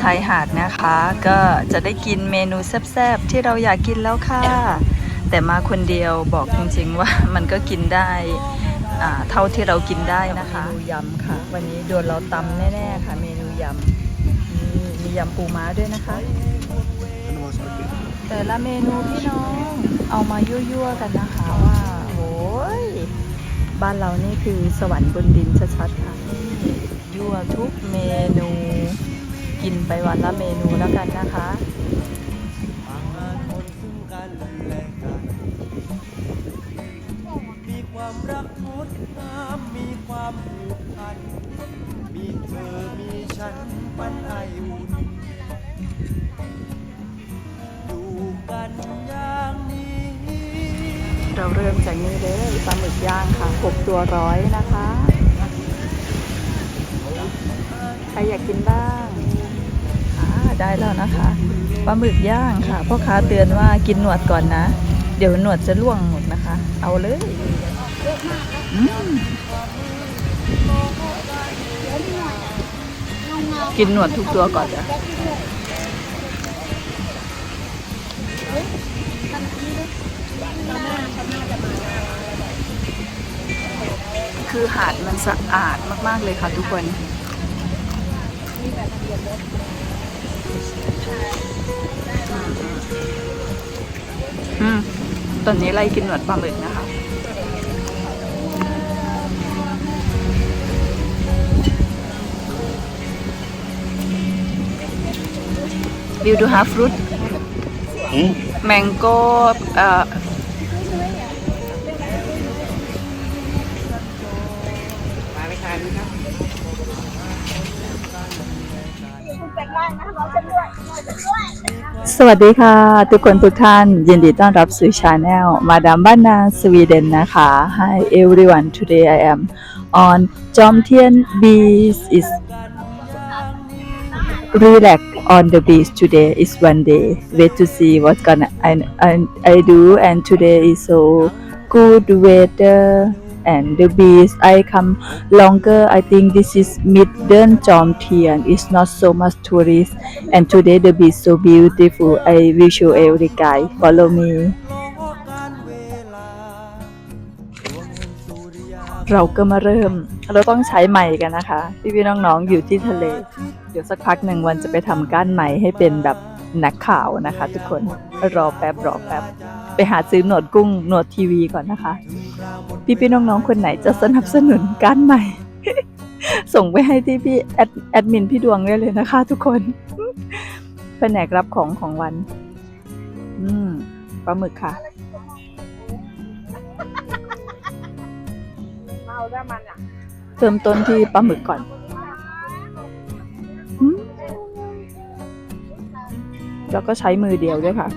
ชายหาดนะคะ ก็จะได้กินเมนูแซ่บๆที่เราอยากกินแล้วค่ะ แต่มาคนเดียวบอกจริงๆว่ามันก็กินได้อ่าเท่าที่เรากินได้นะคะเมนูยำค่ะ วันนี้โดนเราตำแน่ๆค่ะ เมนูยำมีมียำปูม้าด้วยนะคะ แต่ละเมนูพี่น้องเอามายั่วๆกันนะคะว่าโอ้ยบ้านเรานี่คือสวรรค์บนดินชัดๆค่ะยั่วทุกเมนู กินไปวันละเมนูแล้วกันนะคะบางงานคนซึ่งกันและกันมีความรักงดงามมีความผูกพัน มีเธอมีฉันปันไออุ่นอยู่กันอย่างนี้ เราเริ่มจากนี้เลยปลาหมึกย่างค่ะหกตัวร้อยนะคะ ใครอยากกินบ้างอ่า ได้แล้วนะคะปลาหมึกย่างค่ะพ่อค้าเตือนว่ากินหนวดก่อนนะ เดี๋ยวหนวดจะร่วงหมดนะคะ เอาเลยกินหนวดทุกตัวก่อนจ้ะคือหาดมันสะอาดมาก ๆ เลยค่ะทุกคน อืมตอนนี้ไล่กินหนวดปลาหมึกนะคะ วิวดูฮาฟรุตแมงโก้เอ่อ สวัสดีค่ะ ทุกคนทุกท่าน ยินดีต้อนรับสู่ชาแนลมาดามบ้านนาสวีเดนนะคะ Hi everyone today I am on Jomtien Beach is relax on the beach today is one day wait to see what gonna I, I, I do and today is so good weather and the beach I come longer I think this is midden Jomtien it's not so much tourist and today the beach so beautiful I will show every guy follow me เราก็มาเริ่ม เราต้องใช้ใหม่กันนะคะ พี่พี่น้องๆอยู่ที่ทะเล เดี๋ยวสักพักหนึ่งวันจะไปทำก้านไหม่ให้เป็นแบบ นักข่าวนะคะ ทุกคนรอแป๊บรอแป๊บไปหาซื้อหนวดกุ้งหนวดทีวีก่อนนะคะ พี่พี่ๆน้องๆคนไหนจะสนับสนุนก้านใหม่ ส่งไปให้ที่พี่แอดแอดมินพี่ดวงได้เลยนะคะ ทุกคนแผนกรับของของวัน อืมปลาหมึกค่ะเมาได้มันอะเริ่มต้นที่ปลาหมึกก่อน แล้วก็ใช้มือเดียวด้วยค่ะ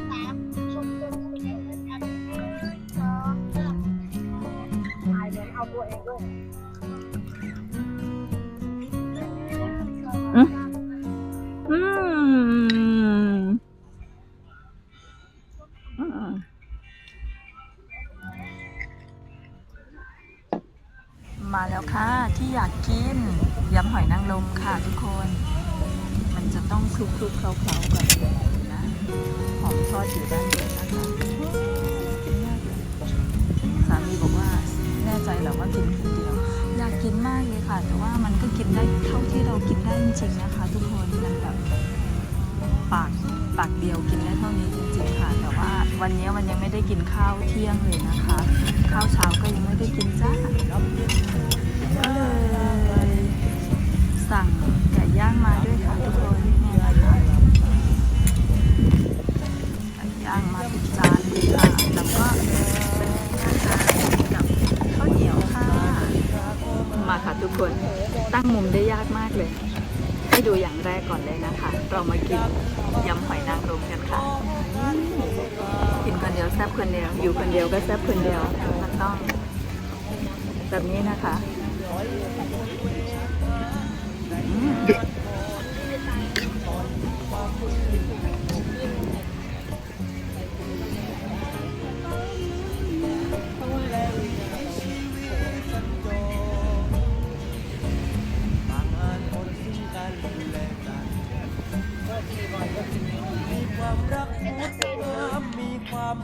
สามีบอกว่าแน่ใจเหรอว่ากินคนเดียว อยากกินมากเลยค่ะ แต่ว่ามันก็กินได้เท่าที่เรากินได้จริงๆนะคะ ทุกคนมันแบบปากปากเดียวกินได้เท่านี้จริงๆค่ะ แต่ว่าวันนี้มันยังไม่ได้กินข้าวเที่ยงเลยนะคะ ข้าวเช้าก็ยังไม่ได้กินจ้าก็เลยสั่งไก่ย่างมาด้วยค่ะทุกคนางมาติดจานเลยค่ะแล้วก็เป็นอาหารกับข้าวเหนียวค่ะมาค่ะทุกคนตั้งมุมได้ยากมากเลย ให้ดูอย่างแรกก่อนเลยนะคะ เรามากินยำหอยนางรมกันค่ะกินคนเดียวแซ่บคนเดียว อยู่คนเดียวก็แซ่บคนเดียวมันต้องแบบนี้นะคะ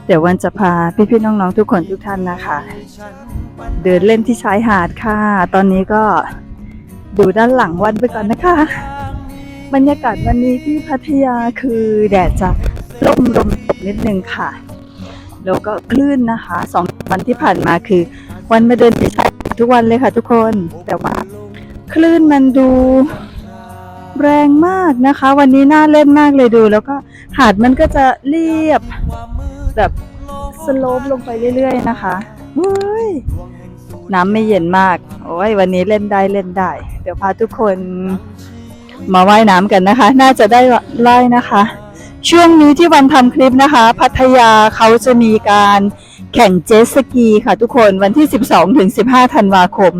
เดี๋ยววันจะพาพี่ๆน้องๆทุกคนทุกท่านนะคะ เดินเล่นที่ชายหาดค่ะ ตอนนี้ก็ดูด้านหลังวันไปก่อนนะคะ บรรยากาศวันนี้ที่พัทยาคือแดดจะร่มลมตกนิดนึงค่ะ แล้วก็คลื่นนะคะสองวันที่ผ่านมาคือ วันมาเดินที่ชายหาดทุกวันเลยค่ะทุกคนแต่ว่าคลื่นมันดูแรงมากนะคะ วันนี้น่าเล่นมากเลยดู แล้วก็หาดมันก็จะเรียบ แบบสโลปลงไปเรื่อยๆนะคะเฮ้ยน้ำไม่เย็นมาก โอ้ยวันนี้เล่นได้เล่นได้ เดี๋ยวพาทุกคนมาว่ายน้ำกันนะคะ น่าจะได้ไล่นะคะ ช่วงนี้ที่วันทำคลิปนะคะ พัทยาเขาจะมีการแข่งเจ็ตสกีค่ะทุกคนวันที่ 12ถึง15 ธันวาคม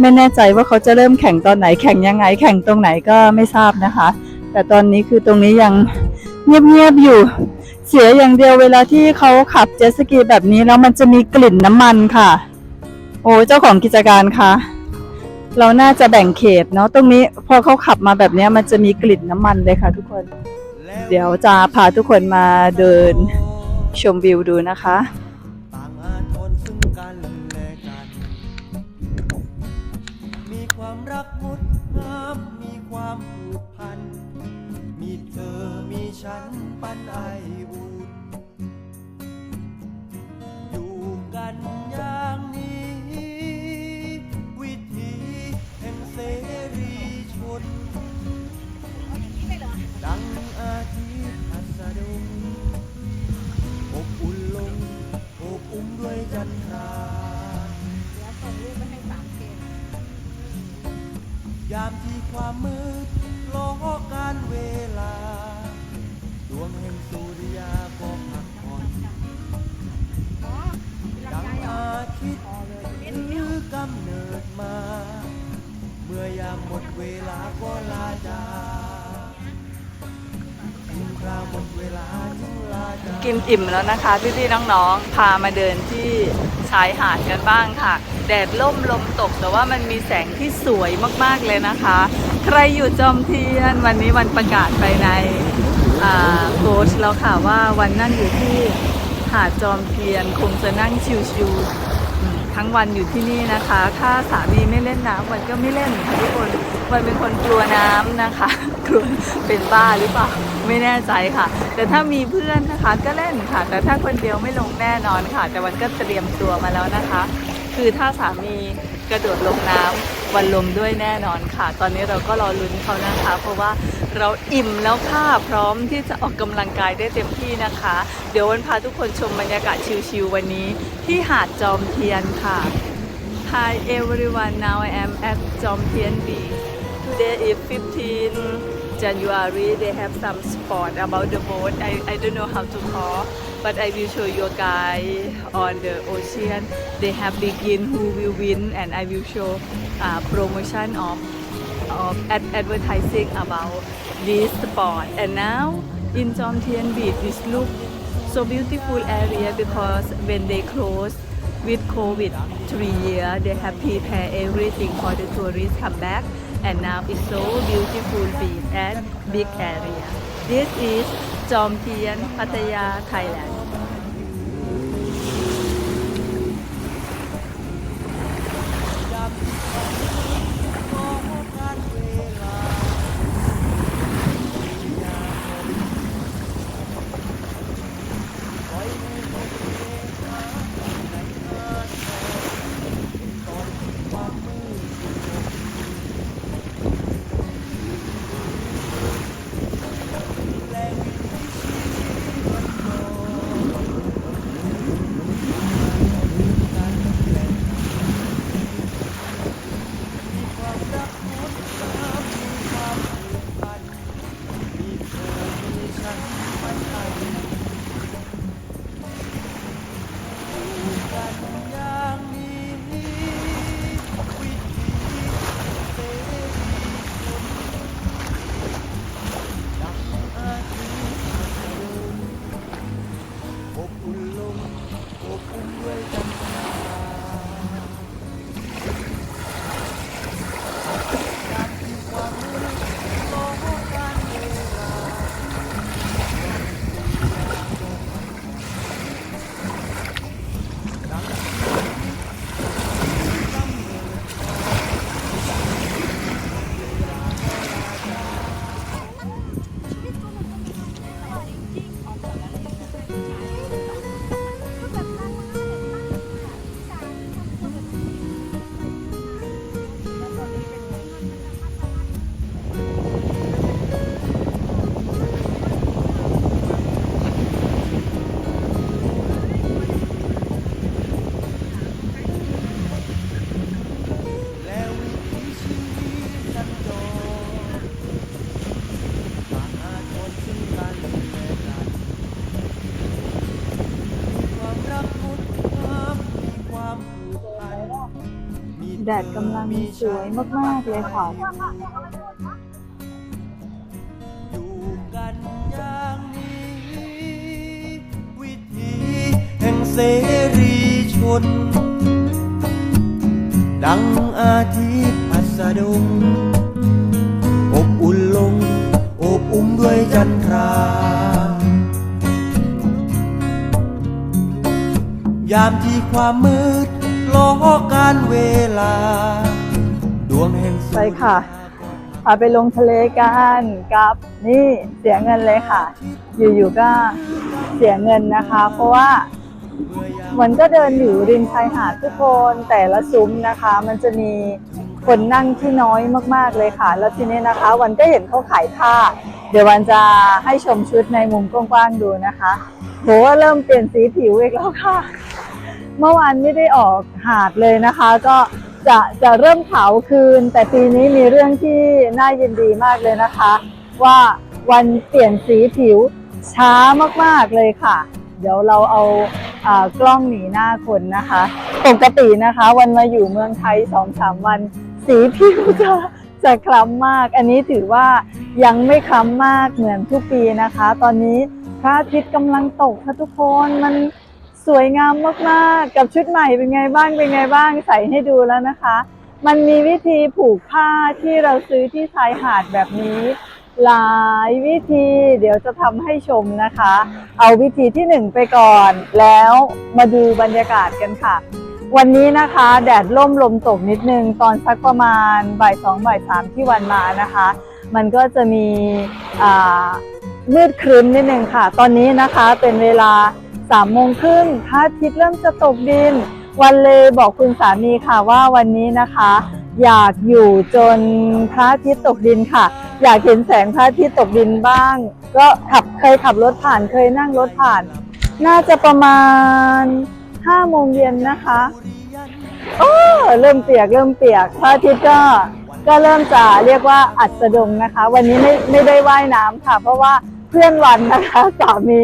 ไม่แน่ใจว่าเขาจะเริ่มแข่งตอนไหนแข่งยังไง แข่งตรงไหนก็ไม่ทราบนะคะ แต่ตอนนี้คือตรงนี้ยังเงียบๆอยู่ เสียอย่างเดียวเวลาที่เขาขับเจ็ตสกีแบบนี้แล้วมันจะมีกลิ่นน้ำมันค่ะ โอ้เจ้าของกิจการคะเราน่าจะแบ่งเขตเนาะตรงนี้พอเขาขับมาแบบนี้มันจะมีกลิ่นน้ำมันเลยค่ะ ทุกคน เดี๋ยวจะพาทุกคนมาเดินชมวิวดูนะคะ มด้วยจันทราแล้วส่งรูปไปให้สามเกมยามที่ความมืด กินอิ่มแล้วนะคะ พี่ๆน้องๆ พามาเดินที่ชายหาดกันบ้างค่ะ แดดล่มลมตกแต่ว่ามันมีแสงที่สวยมากๆเลยนะคะ ใครอยู่จอมเทียนวันนี้วันประกาศไปในอ่าโพสต์แล้วค่ะว่าวันนั่งอยู่ที่หาดจอมเทียนคงจะนั่งชิวๆ ทั้งวันอยู่ที่นี่นะคะ ถ้าสามีไม่เล่นน้ำวันก็ไม่เล่นค่ะทุกคนวันเป็นคนกลัวน้ำนะคะกลัวเป็นบ้าหรือเปล่าไม่แน่ใจค่ะ แต่ถ้ามีเพื่อนนะคะก็เล่นค่ะ แต่ถ้าคนเดียวไม่ลงแน่นอนค่ะ แต่วันก็เตรียมตัวมาแล้วนะคะ คือถ้าสามีกระโดดลงน้ำ วันลงด้วยแน่นอนค่ะ ตอนนี้เราก็รอลุ้นเขานะคะ เพราะว่าเราอิ่มแล้วค่ะพร้อมที่จะออกกำลังกายได้เต็มที่นะคะ เดี๋ยววันพาทุกคนชมบรรยากาศชิลๆวันนี้ ที่หาดจอมเทียนค่ะ Hi everyone now I am at Jom Tien Beach Today is 15 January they have some sport about the boat I, I don't know how to call but I will show you guys on the ocean. They have begin who will win and I will show uh, promotion of of ad- advertising about this sport. And now in Jom Tien Beach it look so beautiful area because when they close with COVID three year they have prepared everything for the tourists come back. And now it's so beautiful beach and big area. This is Jom Tien Pattaya Thailand 어, 우리 แดดกำลังสวยมาก ๆ เลยค่ะอยู่กันอย่างนี้วิถีแห่งเสรีชน ดังอาทิตย์พัสดง อบอุ่นลงโอบอุ้มด้วยจันทรา ยามที่ความมืด ล้อการเวลา ดวงแห่งสุไปค่ะพาไปลงทะเลกันกับนี่เสียเงินเลยค่ะ อยู่ๆก็เสียเงินนะคะ เพราะว่ามันก็เดินอยู่ริมชายหาดทุกคนแต่ละซุ้มนะคะ มันจะมีคนนั่งที่น้อยมากๆเลยค่ะ แล้วทีนี้นะคะ วันก็เห็นเขาขายผ้า เดี๋ยววันจะให้ชมชุดในมุมกว้างๆดูนะคะโหเริ่มเปลี่ยนสีผิวอีกแล้วค่ะ เมื่อวานไม่ได้ออกหาดเลยนะคะ ก็จะจะเริ่มขาคืน แต่ปีนี้มีเรื่องที่น่ายินดีมากเลยนะคะ ว่าวันเปลี่ยนสีผิวช้ามากๆเลยค่ะ เดี๋ยวเราเอาอากล้องหนีหน้าคนนะคะ ปกตินะคะ วันมาอยู่เมืองไทยสองสามวัน สีผิวจะจะคล้ำมาก อันนี้ถือว่ายังไม่คล้ำมากเหมือนทุกปีนะคะ ตอนนี้พระอาทิตย์กำลังตกค่ะทุกคนมัน สวยงามมากๆ กับชุดใหม่เป็นไงบ้างเป็นไงบ้างใส่ให้ดูแล้วนะคะ มันมีวิธีผูกผ้าที่เราซื้อที่ชายหาดแบบนี้ หลายวิธีเดี๋ยวจะทำให้ชมนะคะ เอาวิธีที่หนึ่งไปก่อน แล้วมาดูบรรยากาศกันค่ะ วันนี้นะคะแดดล่มลมตกนิดนึง ตอนสักประมาณบ่ายสองบ่ายสามที่วันมานะคะ มันก็จะมีอ่ามืดครึ้มนิดนึงค่ะ ตอนนี้นะคะเป็นเวลา สามโมงครึ่งพระอาทิตย์เริ่มจะตกดิน วันเลยบอกคุณสามีค่ะว่าวันนี้นะคะ อยากอยู่จนพระอาทิตย์ตกดินค่ะ อยากเห็นแสงพระอาทิตย์ตกดินบ้าง ก็ขับเคยขับรถผ่านเคยนั่งรถผ่าน น่าจะประมาณ5โมงเย็นนะคะโอ้เริ่มเปียกเริ่มเปียกพระอาทิตย์ก็ก็เริ่มจะเรียกว่าอัดสะดงนะคะ วันนี้ไม่ไม่ได้ว่ายน้ำค่ะ เพราะว่า พื่อนวันนะคะสามี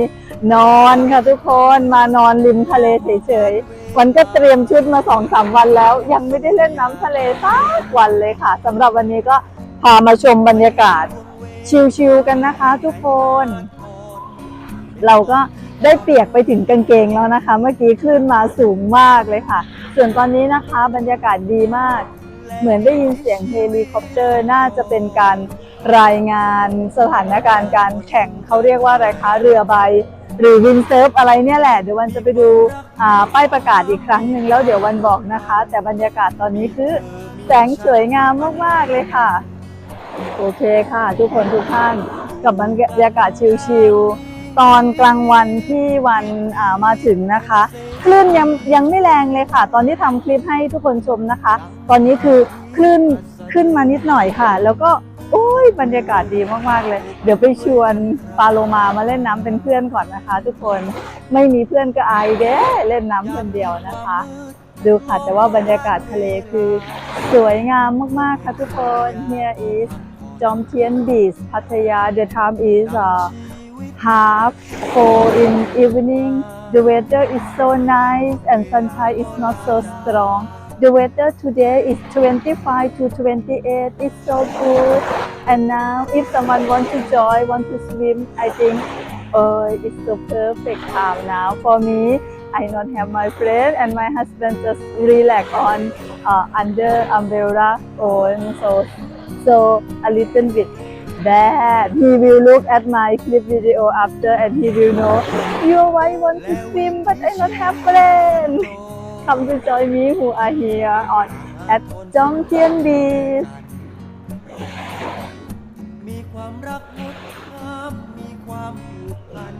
นอนค่ะทุกคนมานอนริมทะเลเฉยๆวันก็เตรียมชุดมาสองสามวันแล้ว ยังไม่ได้เล่นน้ำทะเลสักวันเลยค่ะสำหรับวันนี้ก็พามาชมบรรยากาศ ชิลๆกันนะคะ ทุกคน เราก็ได้เปียกไปถึงกางเกงแล้วนะคะ เมื่อกี้คลื่นมาสูงมากเลยค่ะ ส่วนตอนนี้นะคะบรรยากาศดีมาก เหมือนได้ยินเสียงเฮลิคอปเตอร์น่าจะเป็นการ รายงานสถานการณ์การแข่งเขาเรียกว่าอะไรคะเรือใบ หรือวินเซิร์ฟอะไรเนี่ยแหละ เดี๋ยววันจะไปดูป้ายประกาศอีกครั้งหนึ่งแล้วเดี๋ยววันบอกนะคะ แต่บรรยากาศตอนนี้คือแสงสวยงามมากๆเลยค่ะ โอเคค่ะ ทุกคนทุกท่านกับบรรยากาศชิลๆตอนกลางวันที่วันามาถึงนะคะคลื่นยังยังไม่แรงเลยค่ะ ตอนที่ทำคลิปให้ทุกคนชมนะคะ ตอนนี้คือคลื่นขึ้นมานิดหน่อยค่ะ แล้วก็ โอ้ยบรรยากาศดีมากๆเลย เดี๋ยวไปชวนปาโลมามาเล่นน้ำเป็นเพื่อนก่อนนะคะ ทุกคนไม่มีเพื่อนก็อายเด้เล่นน้ำคนเดียวนะคะ ดูค่ะแต่ว่าบรรยากาศทะเลคือ สวยงามมากๆค่ะทุกคน Here is จอมเทียนบีชพัทยา The time is uh, half four in evening The weather is so nice and sunshine is not so strong The weather today is 25 to 28 It's so good and now if someone wants to join want to swim I think oh it's the perfect time now for me I don't have my friend and my husband just relax on uh, under umbrella on so so a little bit bad. He will look at my clip video after and he will know your wife want to swim but I not have friend. คำจะ join me who are here on จงเทียนบีมีความรักงดามมีความผูกพัน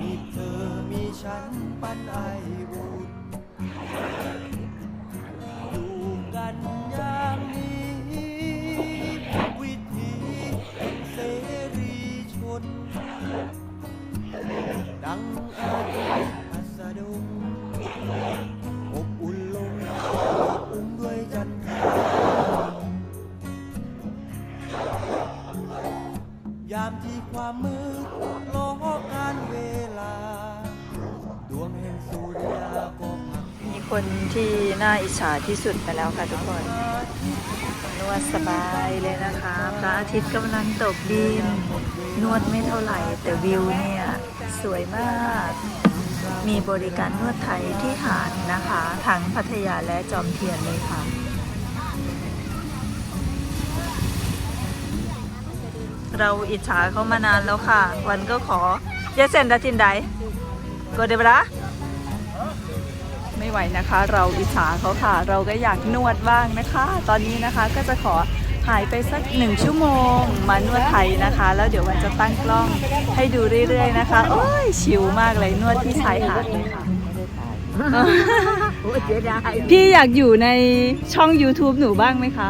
มีเธอมีฉันปันไอ คนที่น่าอิจฉาที่สุดไปแล้วค่ะทุกคนนวดสบายเลยนะคะพระอาทิตย์กำลังตกดิน นวดไม่เท่าไหร่แต่วิวเนี่ย สวยมาก มีบริการนวดไทยที่หาดนะคะ ทั้งพัทยาและจอมเทียนเลยค่ะเราอิจฉาเขามานานแล้วค่ะ วันก็ขอยเซนดาจินไดก็เดบระ ไม่ไหวนะคะ เราอิจฉาเขาค่ะ เราก็อยากนวดบ้างนะคะ ตอนนี้นะคะก็จะขอหายไปสักหนึ่งชั่วโมง มานวดไทยนะคะ แล้วเดี๋ยววันจะตั้งกล้องให้ดูเรื่อยๆนะคะ โอ้ยชิลมากเลยนวดที่ชายหาดเลยค่ะโอ้เสียดายพี่อยากอยู่ในช่อง YouTube หนูบ้างไหมคะ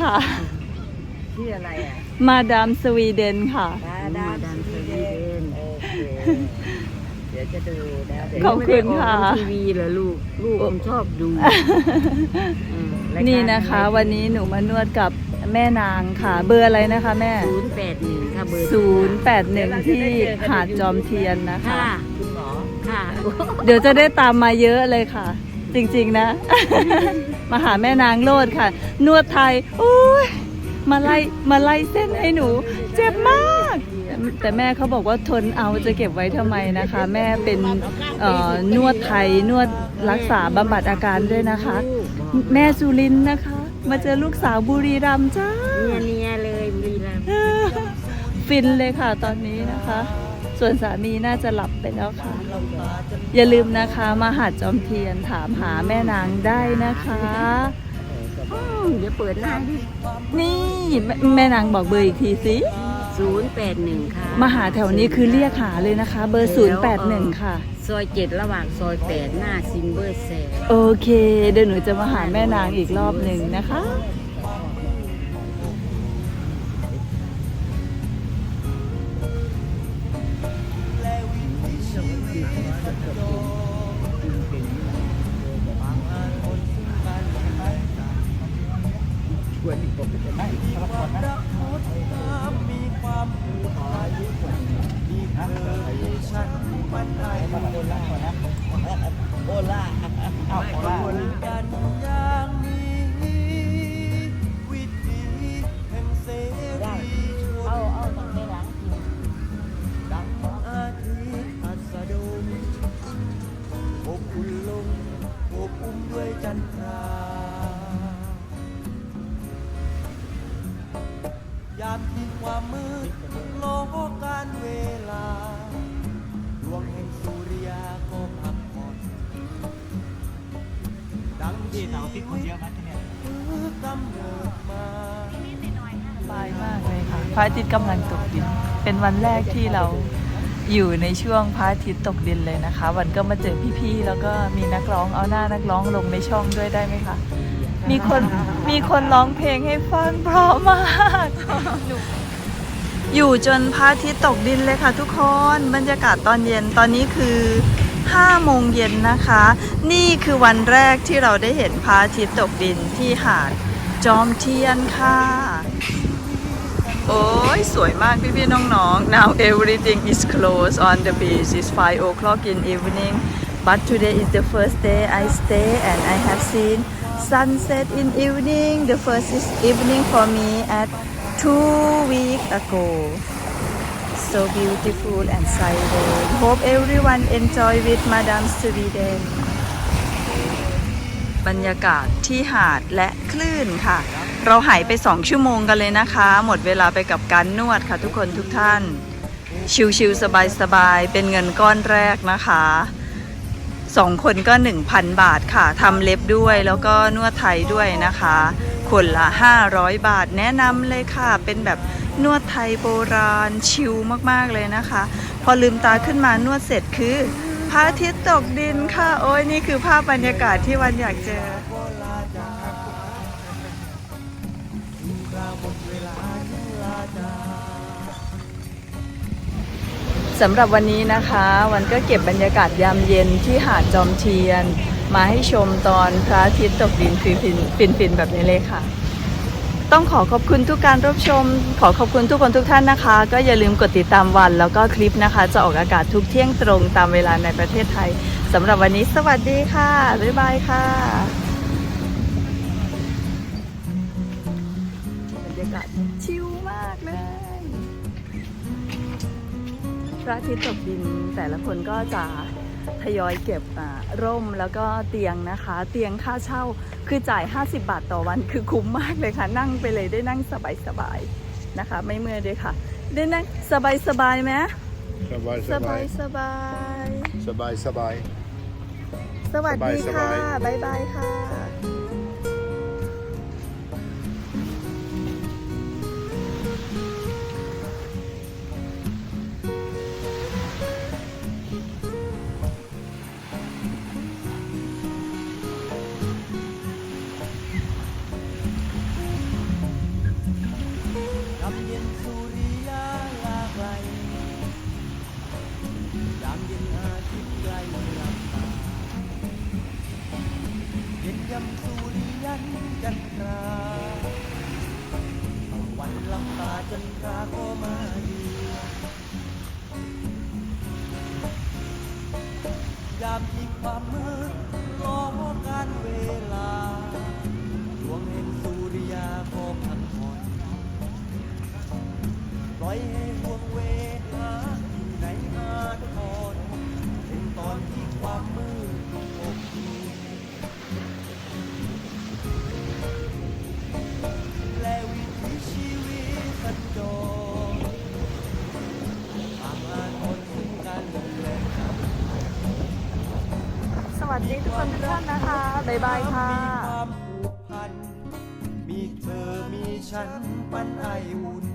ค่ะชื่ออะไรอะ มาดามสวีเดนค่ะดาดาดันสวีเดนโอเคเดี๋ ยวจะดูนะเดี๋ยวขอบคุณค่ะไม่ได้ออกทีวีเหรอลูก ลูกผมชอบดูอืมรายการนี่นะคะ วันนี้หนูมานวดกับแม่นางค่ะ เบอร์อะไรนะคะแม่ ศูนย์แปดหนึ่งค่ะเบอร์081 ที่หาดจอมเทียนนะคะ ค่ะคุณหมอค่ะเดี๋ยวจะได้ตามมาเยอะเลยค่ะ จริงๆนะ มาหาแม่นางโลดค่ะ นวดไทย โอ้ยมาไล่มาไล่เส้นให้หนู เจ็บมาก แต่แม่เขาบอกว่าทนเอาจะเก็บไว้ทำไมนะคะ แม่เป็นเอ่อนวดไทยนวดรักษาบำบัดอาการด้วยนะคะ แม่สุรินทร์นะคะ มาเจอลูกสาวบุรีรัมย์จ้าเนียเนียๆเลยบุรีรัมย์ฟินเลยค่ะตอนนี้นะคะ ส่วนสามีน่าจะหลับไปแล้วค่ะ อย่าลืมนะคะมาหาดจอมเทียนถามหาแม่นางได้นะคะอืมเดี๋ยวเปิดหน้าดินี่แม่แม่นางบอกเบอร์อีกทีสิ ศูนย์แปดหนึ่งค่ะมาหาแถวนี้คือเรียกหาเลยนะคะ เบอร์ 081 ค่ะ ซอยเจ็ดระหว่างซอยแปดหน้าซิมเบอร์แซนโอเค เดี๋ยวหนูจะมาหาแม่นางอีกรอบหนึ่งนะคะมี งที่เราที่คนเยอะมากที่เนี่ยสบายมากเลยค่ะพระอาทิตย์กำลังตกดิน เป็นวันแรกที่เราอยู่ในช่วงพระอาทิตย์ตกดินเลยนะคะ วันก็มาเจอพี่ๆแล้วก็มีนักร้องเอาหน้านักร้องลงในช่องด้วยได้ไหมคะมีคนมีคนร้องเพลงให้ฟังเพราะมากอยู่จนพระอาทิตย์ตกดินเลยค่ะทุกคน บรรยากาศตอนเย็นตอนนี้คือ5โมงเย็นนะคะ นี่คือวันแรกที่เราได้เห็นพระอาทิตย์ตกดินที่หาดจอมเทียนค่ะ โอ้ย สวยมากพี่พี่ๆน้องๆ now everything is closed on the beach it's 5 o'clock in evening but today is the first day I stay and I have seen sunset in evening the first is evening for me at two weeks ago so beautiful and silent hope everyone enjoy with Madame Sweden บรรยากาศที่หาดและคลื่นค่ะ เราหายไป 2 ชั่วโมงกันเลยนะคะ หมดเวลาไปกับการนวดค่ะทุกคนทุกท่าน ชิวๆสบายๆ เป็นเงินก้อนแรกนะคะสองคนก็ 1,000 บาทค่ะทำเล็บด้วยแล้วก็นวดไทยด้วยนะคะ คนละ 500 บาทแนะนำเลยค่ะ เป็นแบบนวดไทยโบราณชิลมากๆเลยนะคะ พอลืมตาขึ้นมานวดเสร็จคือ ระอาทิตย์ตกดินค่ะ โอ้ยนี่คือภาพบรรยากาศที่วันอยากเจอ สำหรับวันนี้นะคะ วันก็เก็บบรรยากาศยามเย็นที่หาดจอมเทียน มาให้ชมตอนพระอาทิตย์ตกดินฟินฟินฟินๆแบบนี้เลยค่ะ ต้องขอขอบคุณทุกการรับชม ขอขอบคุณทุกคนทุกท่านนะคะ ก็อย่าลืมกดติดตามวัน แล้วก็คลิปนะคะ จะออกอากาศทุกเที่ยงตรงตามเวลาในประเทศไทยสำหรับวันนี้สวัสดีค่ะ บ๊ายบายค่ะบรรยากาศชิลมากเลยพระอาทิตย์ตกดินแต่ละคนก็จะ ทยอยเก็บอ่าร่มแล้วก็เตียงนะคะ เตียงค่าเช่าคือจ่าย 50 บาทต่อวันคือคุ้มมากเลยค่ะ นั่งไปเลยได้นั่งสบายๆนะคะ ไม่เมื่อยด้วยค่ะ ได้นั่งสบายๆไหมสบายสสบาบายยสบายสบายสบายสวัสดีสค่ะบายบ๊ายบายค่ะ Yeah. วัสดีทุกคนทุกท่านนะคะ บ๊ายบายค่ะ มีความผูกพันมีเธอมีฉันปันไออุ่น